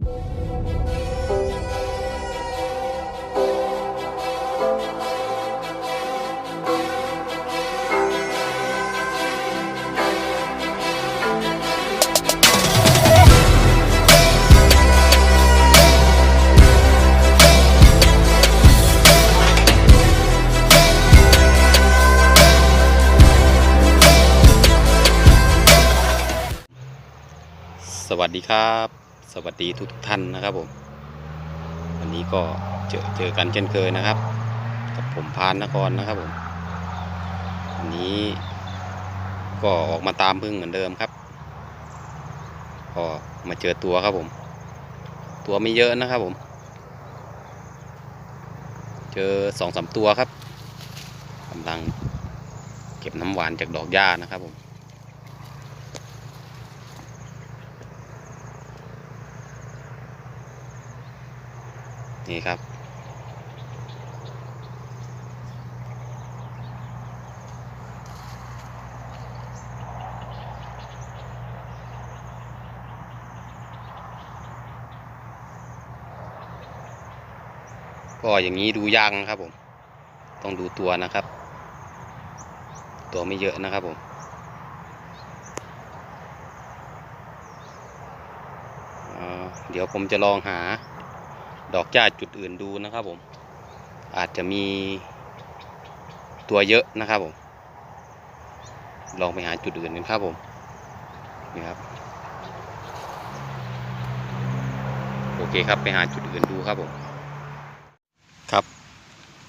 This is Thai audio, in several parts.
สวัสดีครับ สวัสดีทุกๆท่านนะครับผม วันนี้ก็เจอเจอกันเช่นเคยนะครับ กับผมพานนครนะครับผมวันนี้ก็ออกมาตามพึ่งเหมือนเดิมครับ ก็มาเจอตัวครับผม ตัวไม่เยอะนะครับผม เจอสองสามตัวครับกำลังเก็บน้ำหวานจากดอกหญ้านะครับผม นี่ครับ ก็อย่างนี้ดูยากนะครับผม ต้องดูตัวนะครับ ตัวไม่เยอะนะครับผมเดี๋ยวผมจะลองหา ดอกจ้าจุดอื่นดูนะครับผม อาจจะมีตัวเยอะนะครับผม ลองไปหาจุดอื่นกันครับผมนี่ครับโอเคครับไปหาจุดอื่นดูครับผมครับ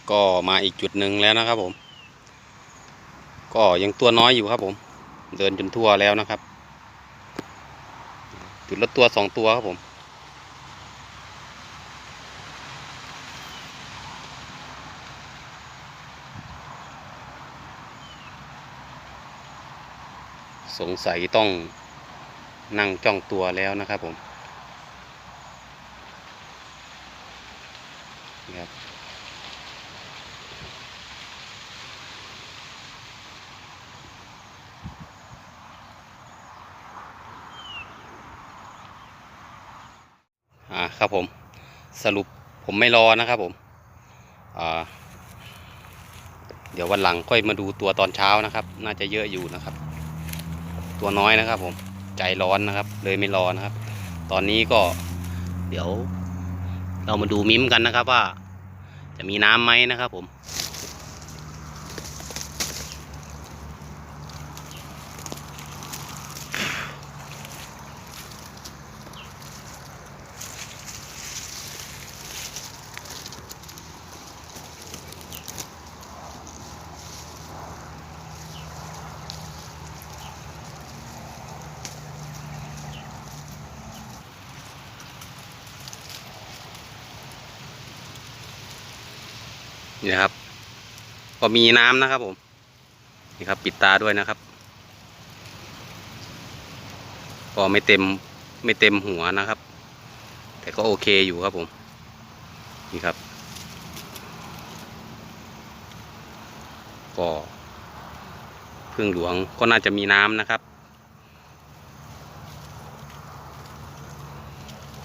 ก็มาอีกจุดหนึ่งแล้วนะครับผม ก็ยังตัวน้อยอยู่ครับผม เดินจนทั่วแล้วนะครับ จุดละตัวสองตัวครับผม สงสัยต้องนั่งจ้องตัวแล้วนะครับผมครับอ่าครับผมสรุปผมไม่รอนะครับผมอ่าเดี๋ยววันหลังค่อยมาดูตัวตอนเช้านะครับ น่าจะเยอะอยู่นะครับ ตัวน้อยนะครับ ผมใจร้อนนะครับ เลยไม่รอนะครับ ตอนนี้ก็เดี๋ยว เรามาดูมิ้มกันนะครับว่า จะมีน้ำไหมนะครับผม นี่นะครับ ก็มีน้ำนะครับ ผม นี่ครับ ปิดตาด้วยนะครับ ก็ไม่เต็มไม่เต็มหัวนะครับ แต่ก็โอเคอยู่ครับผม นี่ครับ ก็พึ่งหลวงก็น่าจะมีน้ำนะครับ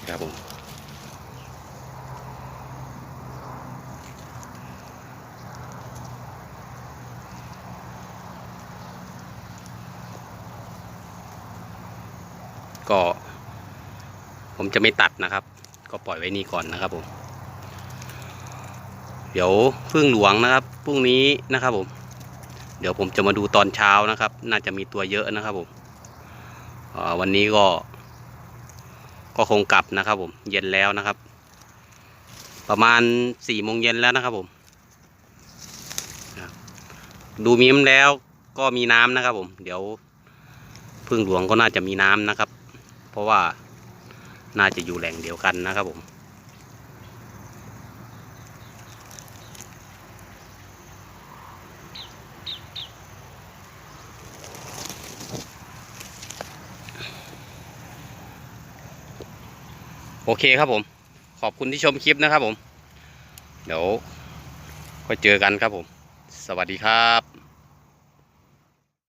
ครับผม ก็ ผมจะไม่ตัดนะครับ ก็ปล่อยไว้นี่ก่อนนะครับผม เดี๋ยวพึ่งหลวงนะครับพรุ่งนี้นะครับผม เดี๋ยวผมจะมาดูตอนเช้านะครับ น่าจะมีตัวเยอะนะครับผมวันนี้ก็ ก็คงกลับนะครับผม เย็นแล้วนะครับ ประมาณสี่โมงเย็นแล้วนะครับผมดูมิมแล้วก็มีน้ำนะครับผม เดี๋ยวพึ่งหลวงก็น่าจะมีน้ำนะครับ เพราะว่าน่าจะอยู่แหล่งเดียวกันนะครับผม โอเคครับผม ขอบคุณที่ชมคลิปนะครับผม เดี๋ยวค่อยเจอกันครับผม สวัสดีครับ